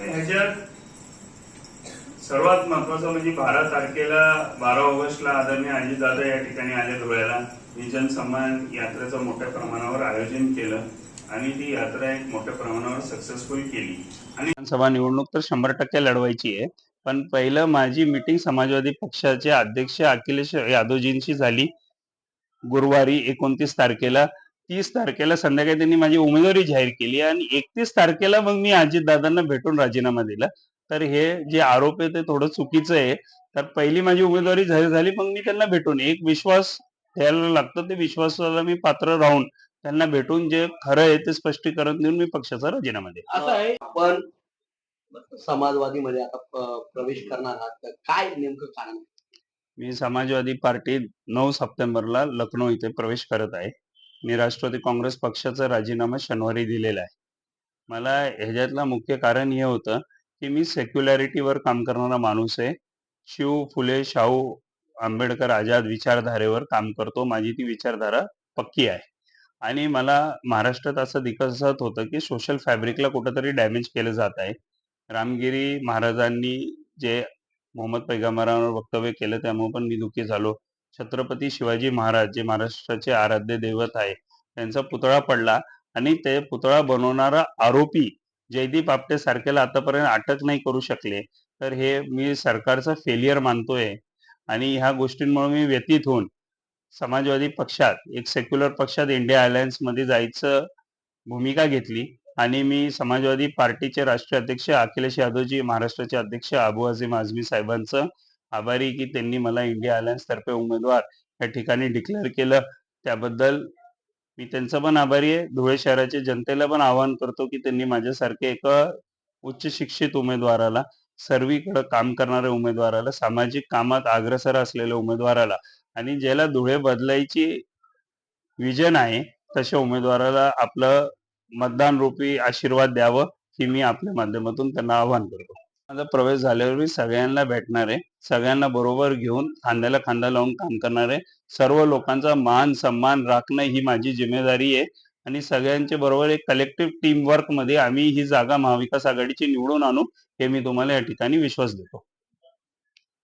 ह्याच्यात सर्वात महत्वाचं म्हणजे बारा तारखेला बारा ऑगस्टला आदरणीय अजितदादा या ठिकाणी आले धुळ्याला. निजन जनसन्मान यात्रेचं मोठ्या प्रमाणावर आयोजन केलं आणि ती यात्रा एक मोठ्या प्रमाणावर सक्सेसफुल केली. आणि विधानसभा निवडणूक तर शंभर टक्के लढवायची आहे. पण पहिलं माझी मीटिंग समाजवादी पक्षाचे अध्यक्ष अखिलेश यादवजींशी झाली गुरुवारी एकोणतीस तारखेला. तीस तारखेला संध्याकाळी त्यांनी माझी उमेदवारी जाहीर केली आणि एकतीस तारखेला मग मी अजितदादांना भेटून राजीनामा दिला. तर हे जे आरोप आहे ते थोडं चुकीचं आहे. तर पहिली माझी उमेदवारी जाहीर झाली मग मी त्यांना भेटून एक विश्वास द्यायला लागतं. ते विश्वासाला मी पात्र राहून त्यांना भेटून जे खरं आहे ते स्पष्टीकरण देऊन मी पक्षाचा राजीनामा दिला. असं आहे आपण समाजवादीमध्ये आता प्रवेश करणार आहात. काय नेमकं कारण मी समाजवादी पार्टीत नऊ सप्टेंबरला लखनौ इथे प्रवेश करत आहे. मी राष्ट्रवादी काँग्रेस पक्षाचा राजीनामा शनिवारी दिलेला आहे. मला ह्याच्यातलं मुख्य कारण हे होतं की मी सेक्युलॅरिटीवर काम करणारा माणूस आहे. शिव फुले शाहू आंबेडकर आझाद विचारधारेवर काम करतो. माझी ती विचारधारा पक्की आहे. आणि मला महाराष्ट्रात असं दिसत होतं की सोशल फॅब्रिकला कुठंतरी डॅमेज केलं जात आहे. रामगिरी महाराजांनी जे मोहम्मद पैगंबरांवर वक्तव्य केलं त्यामुळे पण मी दुःखी झालो. छत्रपती शिवाजी महाराज जे महाराष्ट्राचे आराध्य दैवत आहे त्यांचा पुतळा पडला आणि ते पुतळा बनवणारा आरोपी जयदीप आपटे सारख्याला आतापर्यंत अटक नाही करू शकले. तर हे मी सरकारचं फेलियर मानतोय आणि ह्या गोष्टींमुळे मी व्यतीत होऊन समाजवादी पक्षात एक सेक्युलर पक्षात इंडिया अलायन्समध्ये जायचं भूमिका घेतली आणि मी समाजवादी पार्टीचे राष्ट्रीय अध्यक्ष अखिलेश यादवजी महाराष्ट्राचे अध्यक्ष अबू अझीम आझमी साहेबांचं आभारी की त्यांनी मला इंडिया अलायन्स तर्फे उमेदवार या ठिकाणी डिक्लेअर केलं. त्याबद्दल मी त्यांचं पण आभारी आहे. धुळे शहराच्या जनतेला पण आवाहन करतो की त्यांनी माझ्यासारखे एक उच्च शिक्षित उमेदवाराला सर्वीकडे काम करणाऱ्या उमेदवाराला सामाजिक कामात अग्रसर असलेल्या उमेदवाराला आणि ज्याला धुळे बदलायची विजन आहे तशा उमेदवाराला आपलं मतदान रूपी आशीर्वाद द्यावं ही मी आपल्या माध्यमातून त्यांना आवाहन करतो. माझा प्रवेश झाल्यावर मी सगळ्यांना भेटणार आहे. सगळ्यांना बरोबर घेऊन खांद्याला खांदा लावून काम करणार आहे सर्व लोकांचा मान सन्मान राखणं ही माझी जिम्मेदारी आहे. आणि सगळ्यांच्या बरोबर एक कलेक्टिव्ह टीम वर्कमध्ये आम्ही ही जागा महाविकास आघाडीची निवडून आणू हे मी तुम्हाला या ठिकाणी विश्वास देतो.